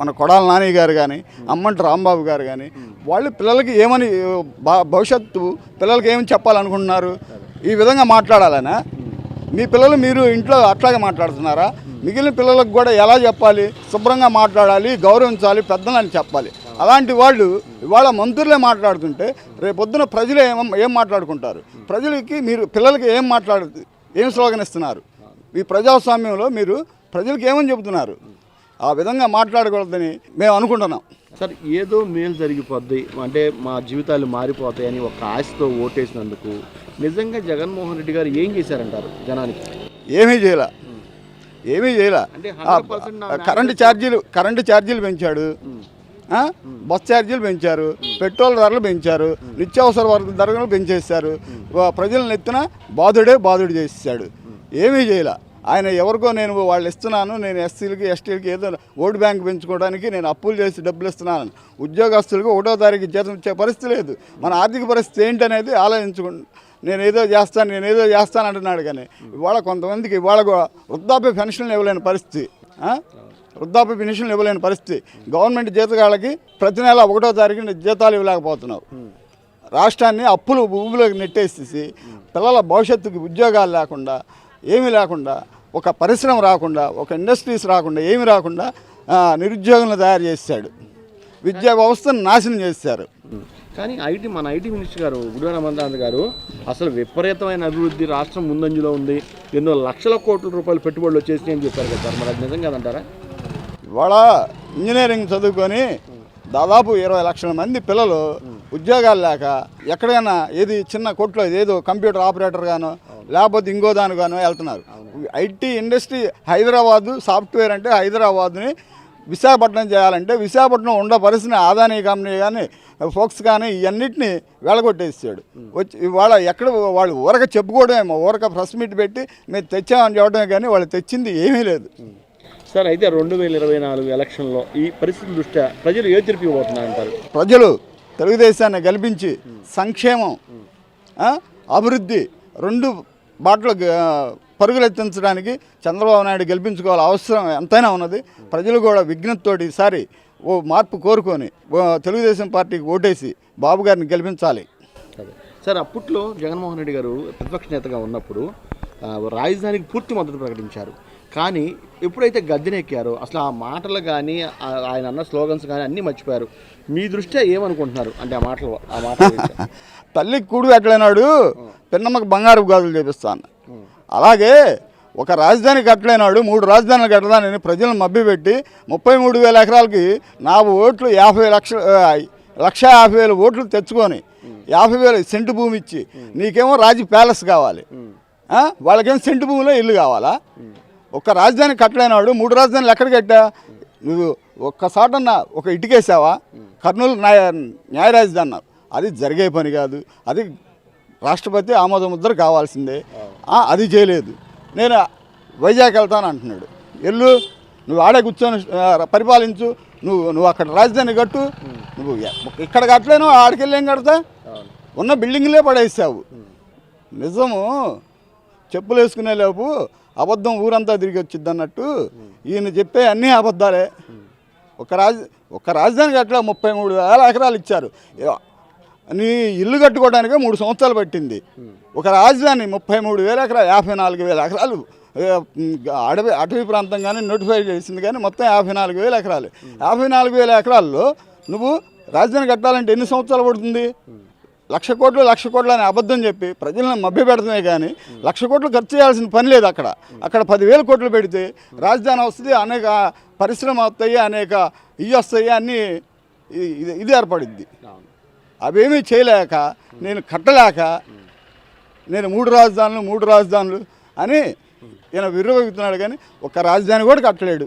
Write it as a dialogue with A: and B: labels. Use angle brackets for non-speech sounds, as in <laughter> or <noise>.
A: మన కొడాల నాని గారు కానీ అమ్మంటి రాంబాబు గారు కానీ వాళ్ళు పిల్లలకి ఏమని భవిష్యత్తు పిల్లలకి ఏమని చెప్పాలనుకుంటున్నారు? ఈ విధంగా మాట్లాడాలనా? మీ పిల్లలు మీరు ఇంట్లో అట్లాగే మాట్లాడుతున్నారా? మిగిలిన పిల్లలకు కూడా ఎలా చెప్పాలి? శుభ్రంగా మాట్లాడాలి గౌరవించాలి పెద్దలని చెప్పాలి. అలాంటి వాళ్ళు ఇవాళ మంత్రులే మాట్లాడుతుంటే రేపొద్దున ప్రజలు ఏం ఏం మాట్లాడుకుంటారు? ప్రజలకి మీరు పిల్లలకి ఏం మాట్లాడు ఏం స్లోగన్ ఇస్తున్నారు? ఈ ప్రజాస్వామ్యంలో మీరు ప్రజలకు ఏమని చెబుతున్నారు? ఆ విధంగా మాట్లాడకూడదని మేము అనుకుంటున్నాం.
B: సార్ ఏదో మేలు జరిగిపోద్ది. అంటే మా జీవితాలు మారిపోతాయని ఒక ఆశతో ఓటేసినందుకు నిజంగా జగన్మోహన్ రెడ్డి గారు ఏం చేశారంటారు జనానికి?
A: ఏమీ చేయలే. ఏమీ చేయలే.
B: అంటే
A: ఆ,
B: 100% నా-
A: కరెంటు ఛార్జీలు కరెంటు ఛార్జీలు పెంచాడు? బస్ ఛార్జీలు పెంచారు. పెట్రోల్ ధరలు పెంచారు. నిత్యావసర ధరలు పెంచేశారు. వా- ప్రజలను ఎత్తున బాధుడే బాధుడు చేసేసాడు ఏమీ చేయలే. ఆయన ఎవరికో నేను వాళ్ళు ఇస్తున్నాను నేను ఎస్సీలకి ఎస్టీలకి ఏదో ఓటు బ్యాంక్ పెంచుకోవడానికి నేను అప్పులు చేసి డబ్బులు ఇస్తున్నాను ఉద్యోగస్తులకు ఒకటో తారీఖు జీతం ఇచ్చే పరిస్థితి లేదు. మన ఆర్థిక పరిస్థితి ఏంటనేది ఆలోచించుకుంటు నేను ఏదో చేస్తాను నేను ఏదో చేస్తాను అంటున్నాడు కానీ ఇవాళ కొంతమందికి ఇవాళ వృద్ధాప్య పెన్షన్లు ఇవ్వలేని పరిస్థితి వృద్ధాప్య పెన్షన్లు ఇవ్వలేని పరిస్థితి. గవర్నమెంట్ జీతగాళ్ళకి ప్రతి నెల ఒకటో తారీఖున జీతాలు ఇవ్వలేకపోతున్నావు రాష్ట్రాన్ని అప్పులు భూములకు నెట్టేసేసి పిల్లల భవిష్యత్తుకి ఉద్యోగాలు లేకుండా ఏమీ లేకుండా ఒక పరిశ్రమ రాకుండా ఒక ఇండస్ట్రీస్ రాకుండా ఏమీ రాకుండా నిరుద్యోగులను తయారు చేశాడు. విద్యా వ్యవస్థను నాశనం చేశారు.
B: కానీ ఐటీ మన ఐటీ మినిస్టర్ గారు గుడివాడ రామచంద్ర గారు అసలు విపరీతమైన అభివృద్ధి రాష్ట్రం ముందంజలో ఉంది. ఎన్నో లక్షల కోట్ల రూపాయలు పెట్టుబడులు వచ్చేసినాయి అని చెప్పారు కదా సార్. మరి అది నిజం కాదంటారా
A: ఇవాళ ఇంజనీరింగ్ చదువుకొని దాదాపు ఇరవై లక్షల మంది పిల్లలు ఉద్యోగాలు లేక ఎక్కడైనా ఏది చిన్న కొట్లో ఏదో కంప్యూటర్ ఆపరేటర్ గానో లేకపోతే ఇంకో దానిగానో వెళ్తున్నారు. ఐటీ ఇండస్ట్రీ హైదరాబాదు సాఫ్ట్వేర్ అంటే హైదరాబాద్ని విశాఖపట్నం చేయాలంటే విశాఖపట్నం ఉండే పరిస్థితి ఆదాని కంపెనీ కానీ ఫోక్స్ కానీ ఇవన్నిటిని వెళ్ళగొట్టేసాడు వచ్చి ఇవాళ ఎక్కడ వాళ్ళు ఊరక చెప్పుకోవడమేమో ఊరక ప్రెస్ మీట్ పెట్టి మేము తెచ్చామని చెప్పడమే కానీ వాళ్ళు తెచ్చింది ఏమీ లేదు.
B: సార్ అయితే రెండు వేల ఇరవై నాలుగు ఎలక్షన్లో ఈ పరిస్థితి దృష్ట్యా ప్రజలు ఏ తీర్పు అంటారు?
A: ప్రజలు తెలుగుదేశాన్ని గెలిపించి సంక్షేమం అభివృద్ధి రెండు బాటలు పరుగులెత్తించడానికి చంద్రబాబు నాయుడు గెలిపించుకోవాలి అవసరం ఎంతైనా ఉన్నది. ప్రజలు కూడా విజ్ఞతతోటి ఈసారి ఓ మార్పు కోరుకొని ఓ తెలుగుదేశం పార్టీకి ఓటేసి బాబు గారిని గెలిపించాలి.
B: సార్ అప్పట్లో జగన్మోహన్ రెడ్డి గారు ప్రతిపక్ష నేతగా ఉన్నప్పుడు రాజధానికి పూర్తి మద్దతు ప్రకటించారు. కానీ ఎప్పుడైతే గద్దెనెక్కారో అసలు ఆ మాటలు కానీ ఆయన అన్న స్లోగన్స్ కానీ అన్నీ మర్చిపోయారు. మీ దృష్ట్యా ఏమనుకుంటున్నారు? అంటే ఆ మాటలు ఆ మాటల గురించి. <laughs>
A: తల్లికి కూడు కట్టలేనాడు పిన్నమ్మకి బంగారు గాజులు చేపిస్తాను. అలాగే ఒక రాజధాని కట్టలేనాడు మూడు రాజధానులు కట్టదానని ప్రజలను మభ్యపెట్టి ముప్పై మూడు వేల ఎకరాలకి నా ఓట్లు యాభై లక్షల లక్ష యాభై వేల ఓట్లు తెచ్చుకొని యాభై వేల సెంటు భూమి ఇచ్చి నీకేమో రాజు ప్యాలెస్ కావాలి? వాళ్ళకేమో సెంటు భూమిలో ఇల్లు కావాలా? ఒక్క రాజధాని కట్టలేనాడు మూడు రాజధానులు ఎక్కడ కట్టా? నువ్వు ఒక్కసాటన్న ఒక ఇటుకేసావా? కర్నూలు న్యాయ న్యాయ రాజధాని అన్నారు. అది జరిగే పని కాదు. అది రాష్ట్రపతి ఆమోద ముద్ర కావాల్సిందే. అది చేయలేదు. నేను వైజాగ్ వెళ్తాను అంటున్నాడు. ఎల్లు నువ్వు ఆడే కూర్చొని పరిపాలించు. నువ్వు నువ్వు అక్కడ రాజధాని కట్టు. నువ్వు ఇక్కడ కట్టలేను ఆడికెళ్ళి ఏం కడతా? ఉన్న బిల్డింగ్లే పడేసావు. నిజము చెప్పులు వేసుకునే లోపు అబద్ధం ఊరంతా తిరిగి వచ్చింది అన్నట్టు ఈయన చెప్పే అన్నీ అబద్ధాలే. ఒక రాజ ఒక రాజధానికి అట్లా ముప్పై మూడు వేల ఎకరాలు ఇచ్చారు. నీ ఇల్లు కట్టుకోవడానికే మూడు సంవత్సరాలు పట్టింది. ఒక రాజధాని ముప్పై మూడు వేల ఎకరాలు యాభై నాలుగు వేల ఎకరాలు అడవి అటవీ ప్రాంతం కానీ నోటిఫై చేసింది కానీ మొత్తం యాభై నాలుగు వేల ఎకరాలు. యాభై నాలుగు వేల ఎకరాల్లో నువ్వు రాజధాని కట్టాలంటే ఎన్ని సంవత్సరాలు పడుతుంది? లక్ష కోట్లు లక్ష కోట్లు అని అబద్ధం చెప్పి ప్రజలను మభ్యపెడుతున్నాయి కానీ లక్ష కోట్లు ఖర్చు చేయాల్సిన పని లేదు అక్కడ. అక్కడ పదివేల కోట్లు పెడితే రాజధాని వస్తుంది అనేక పరిశ్రమ వస్తాయి అనేక ఇవి వస్తాయి అన్నీ ఇది ఇది ఏర్పడిద్ది. అవేమీ చేయలేక నేను కట్టలేక నేను మూడు రాజధానులు మూడు రాజధానులు అని ఈయన విర్రవగుతున్నాడు కానీ ఒక రాజధాని కూడా కట్టలేడు.